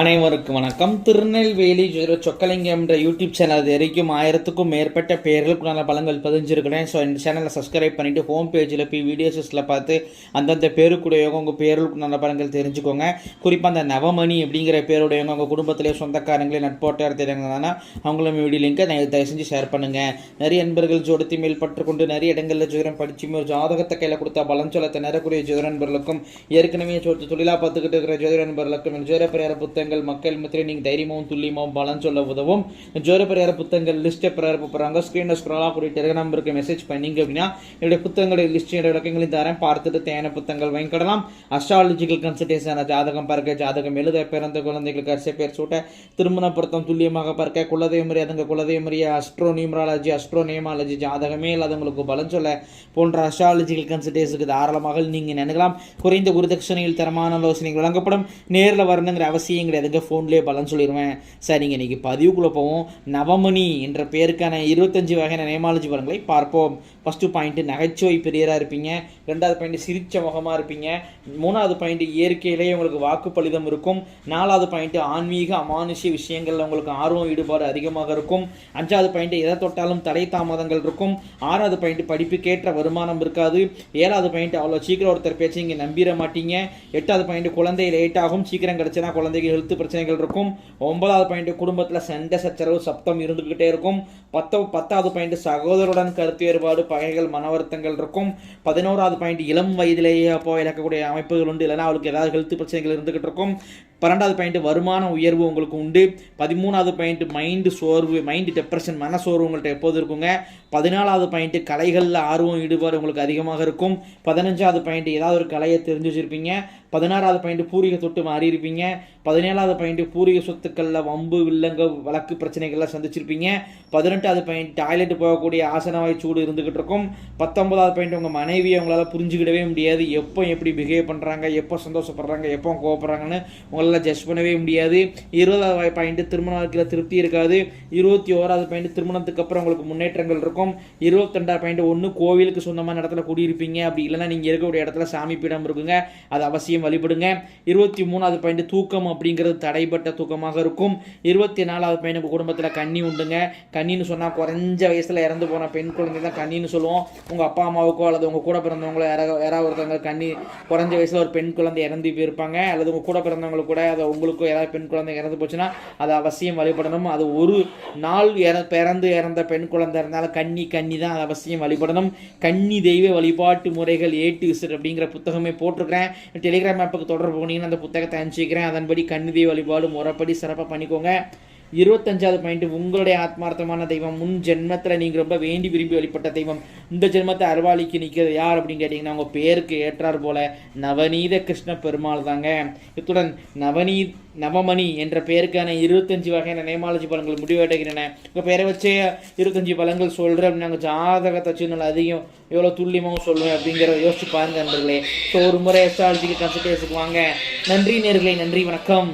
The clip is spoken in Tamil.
அனைவருக்கும் வணக்கம். திருநெல்வேலி ஜோதிட சொக்கலிங்கம் என்ற யூடியூப் சேனல் அது வரைக்கும் ஆயிரத்துக்கும் மேற்பட்ட பேர்களுக்குண்டான பலங்கள் பதிஞ்சிருக்கிறேன். ஸோ இந்த சேனலை சப்ஸ்கிரைப் பண்ணிவிட்டு ஹோம் பேஜில் போய் வீடியோஸில் பார்த்து அந்தந்த பேருக்குடையவங்க உங்கள் பேர்களுக்குண்டான பலங்கள் தெரிஞ்சுக்கோங்க. குறிப்பாக அந்த நவமணி அப்படிங்கிற பேருடையவங்க உங்கள் குடும்பத்திலே சொந்தக்காரங்களே நட்போட்டார் தெரியுங்கன்னா அவங்களும் வீடியோ லிங்கை தயவு செஞ்சு ஷேர் பண்ணுங்கள் நிறைய நண்பர்கள் ஜோடத்தி மேல் பற்றுக்கொண்டு நிறைய இடங்களில் ஜோதிடம் படிச்சுமே ஒரு ஜாதகத்தை கையில் கொடுத்தா பலன் சொல்ல திணறக்கூடிய ஜோதிட நண்பர்களுக்கும் ஏற்கனவே தொழிலாக பார்த்துக்கிட்டு இருக்கிற ஜோதிட நண்பர்களுக்கும் இந்த பிரேர புத்தகம் புத்தகங்கள் மக்கள் மத்தியில் நீங்கள் தைரியமாகவும் துல்லியமாகவும் பலன் சொல்ல உதவும். ஜோதிட பரிகார புத்தகங்கள் லிஸ்ட்டை பிறகு போகிறாங்க ஸ்க்ரீனில் ஸ்க்ரோலாக கூடிய டெலிகிராம் நம்பருக்கு மெசேஜ் பண்ணிங்க அப்படின்னா என்னுடைய புத்தகங்களுடைய லிஸ்ட் என்னுடைய விளக்கங்களையும் தரேன். பார்த்துட்டு தேவையான புத்தகங்கள் வாங்கிக்கிடலாம். அஸ்ட்ராலஜிக்கல் கன்சல்டேஷன் ஜாதகம் பார்க்க ஜாதகம் எழுத பிறந்த குழந்தைகளுக்கு அரிசி பேர் சூட்ட திருமண பொருத்தம் துல்லியமாக பார்க்க குலதெய்வ முறை அதுங்க குலதெய்வ முறையை அஸ்ட்ரோ நியூமராலஜி அஸ்ட்ரோ நியமாலஜி ஜாதகமே இல்லாதவங்களுக்கு பலன் சொல்ல போன்ற அஸ்ட்ராலஜிக்கல் கன்சல்டேஷனுக்கு தாராளமாக நீங்கள் நினைக்கலாம். குறைந்த குருதட்சணையில் தரமான ஆலோசனைகள் வழங்கப்படும். நேரில் வரணுங்கிற அவசியங்கள் கிடையாதுங்க ஃபோன்லேயே பலன் சொல்லிடுவேன் சரிங்க இன்னைக்கு பதிவுக்குள்ளே போவோம். நவமணி என்ற பெயருக்கான இருபத்தஞ்சு வகையான நேமாலஜி பலன்களை பார்ப்போம். ஃபஸ்ட்டு பாயிண்ட்டு நகைச்சுவை பெரியராக இருப்பீங்க. ரெண்டாவது பாயிண்ட் சிரிச்ச முகமாக இருப்பீங்க. மூணாவது பாயிண்ட் இயற்கையிலேயே உங்களுக்கு வாக்குப்பளிதம் இருக்கும். நாலாவது பாயிண்ட் ஆன்மீக அமானுஷ்ய விஷயங்களில் உங்களுக்கு ஆர்வம் ஈடுபாடு அதிகமாக இருக்கும். அஞ்சாவது பாயிண்ட் எதை தொட்டாலும் தடை தாமதங்கள் இருக்கும். ஆறாவது பாயிண்ட் படிப்புக்கேற்ற வருமானம் இருக்காது. ஏழாவது பாயிண்ட் அவ்வளோ சீக்கிரம் ஒருத்தர் பேச்சு இங்கே நம்பிட மாட்டீங்க. எட்டாவது பாயிண்ட் குழந்தை லேட் ஆகும். சீக்கிரம் கிடச்சினா குழந்தைகள் ஹெல்த் பிரச்சனைகள் இருக்கும். ஒன்பதாவது பாயிண்ட் குடும்பத்தில் சண்டை சச்சரவு சப்தம் இருந்துக்கிட்டே இருக்கும். பத்த பத்தாவது பாயிண்ட் சகோதரருடன் கருத்து வேறுபாடு பகைகள் மன வருத்தங்கள் இருக்கும். பதினோராவது பாயிண்ட் இளம் வயதிலேயே அப்போ இழக்கக்கூடிய அமைப்புகள் உண்டு. இல்லைன்னா அவளுக்கு ஏதாவது ஹெல்த் பிரச்சனைகள் இருந்துக்கிட்டு இருக்கும். பன்னெண்டாவது பாயிண்ட் வருமான உயர்வு உங்களுக்கு உண்டு. பதிமூணாவது பாயிண்ட் மைண்டு சோர்வு மைண்டு டிப்ரெஷன் மன சோர்வு உங்கள்கிட்ட எப்போது இருக்குங்க? பதினாலாவது பாயிண்ட் கலைகளில் ஆர்வம் ஈடுபாடு உங்களுக்கு அதிகமாக இருக்கும். பதினஞ்சாவது பாயிண்ட் ஏதாவது ஒரு கலையை தெரிஞ்சு வச்சுருப்பீங்க. பதினாறாவது பாயிண்ட் பூர்வீக தொட்டு மாறி இருப்பீங்க பதினேழாவது பாயிண்ட் பூர்வீக சொத்துக்களில் வம்பு வில்லங்க வழக்கு பிரச்சனைகள்லாம் சந்திச்சிருப்பீங்க. பதினெட்டாவது பாயிண்ட் டாய்லெட் போகக்கூடிய ஆசனவாய் சூடு இருந்துகிட்டு இருக்கும். பத்தொன்பதாவது பாயிண்ட் உங்கள் மனைவியை உங்களால் புரிஞ்சுக்கிடவே முடியாது. எப்போ எப்படி பிஹேவ் பண்ணுறாங்க எப்போ சந்தோஷப்படுறாங்க எப்போ கோவப்படுறாங்கன்னு உங்களால் ஜட்ஜ் பண்ணவே முடியாது. இருபதாவது பாயிண்ட் திருமண வாழ்க்கையில் திருப்தி இருக்காது. இருபத்தி ஓராவது பாயிண்ட் திருமணத்துக்கு அப்புறம் உங்களுக்கு முன்னேற்றங்கள் இருக்கும். இருபத்தெண்டாவது பாயிண்ட் ஒன்று கோவிலுக்கு சொந்தமான இடத்துல குடியிருப்பீங்க. அப்படி இல்லைன்னா நீங்கள் இருக்கக்கூடிய இடத்துல சாமி பீடம் இருக்குங்க. அது அவசியம் வழிபடுங்க. இருபத்தி மூணாவது பாயிண்ட் தூக்கம் அப்படிங்கிறது தடைப்பட்ட தூக்கமாக இருக்கும். இருபத்தி நாலாவது பாயிண்ட் குடும்பத்தில் கண்ணி உண்டுங்க. கண்ணின்னு சொன்னால் குறைஞ்ச வயசில் இறந்து போன பெண் குழந்தை தான் கண்ணின்னு சொல்லுவோம். உங்கள் அப்பா அம்மாவுக்கோ அல்லது உங்கள் கூட பிறந்தவங்களோ யாராவது யாராவது ஒருத்தவங்க கண்ணி குறைஞ்ச வயசில் ஒரு பெண் குழந்தை இறந்து போயிருப்பாங்க. அல்லது உங்கள் கூட பிறந்தவங்களுக்கு கூட அதை உங்களுக்கோ யாராவது பெண் குழந்தை இறந்து போச்சுன்னா அதை அவசியம் வழிபடணும். அது ஒரு நாள் இற பிறந்து இறந்த பெண் குழந்தை இருந்தாலும் கன்னி கன்னி தான் அதை அவசியம் வழிபடணும். கன்னி தெய்வ வழிபாட்டு முறைகள் ஏ டு இசட் அப்படிங்கிற புத்தகமே போட்டிருக்கிறேன். டெலிகிராம் இன்ஸ்டாகிராம் ஆப்புக்கு தொடர்பு பண்ணிங்கன்னு அந்த புத்தகத்தை அனுப்பிச்சிக்கிறேன் அதன்படி கண்ணிதி வழிபாடு முறைப்படி சிறப்பாக பண்ணிக்கோங்க. இருபத்தஞ்சாவது பாயிண்ட் உங்களுடைய ஆத்மார்த்தமான தெய்வம் முன் ஜென்மத்தில் நீங்கள் ரொம்ப வேண்டி விரும்பி வழிபட்ட தெய்வம் இந்த ஜென்மத்தை அருவாளிக்கு நிற்கிறது யார் அப்படின்னு கேட்டிங்கன்னா உங்கள் பேருக்கு ஏற்றார் போல நவநீத கிருஷ்ண பெருமாள் தாங்க. இத்துடன் நவநீ நவமணி என்ற பெயருக்கான இருபத்தஞ்சு வகையான நேமாலஜி பலங்கள் முடிவடைகின்றன. உங்கள் பேரை வச்சே இருபத்தஞ்சு பலங்கள் சொல்கிறேன் அப்படின்னு நாங்கள் ஜாதகத்தை வச்சு நல்லா அதிகம் எவ்வளோ துல்லியமாகவும் சொல்லுவேன் அப்படிங்கிறத யோசிச்சு பாருங்க நண்பர்களே. ஸோ ஒரு முறை எஸ்ட்ராலஜிக்கு கன்சல்டேஷனுக்கு வாங்க. நன்றி நேர்களே நன்றி வணக்கம்.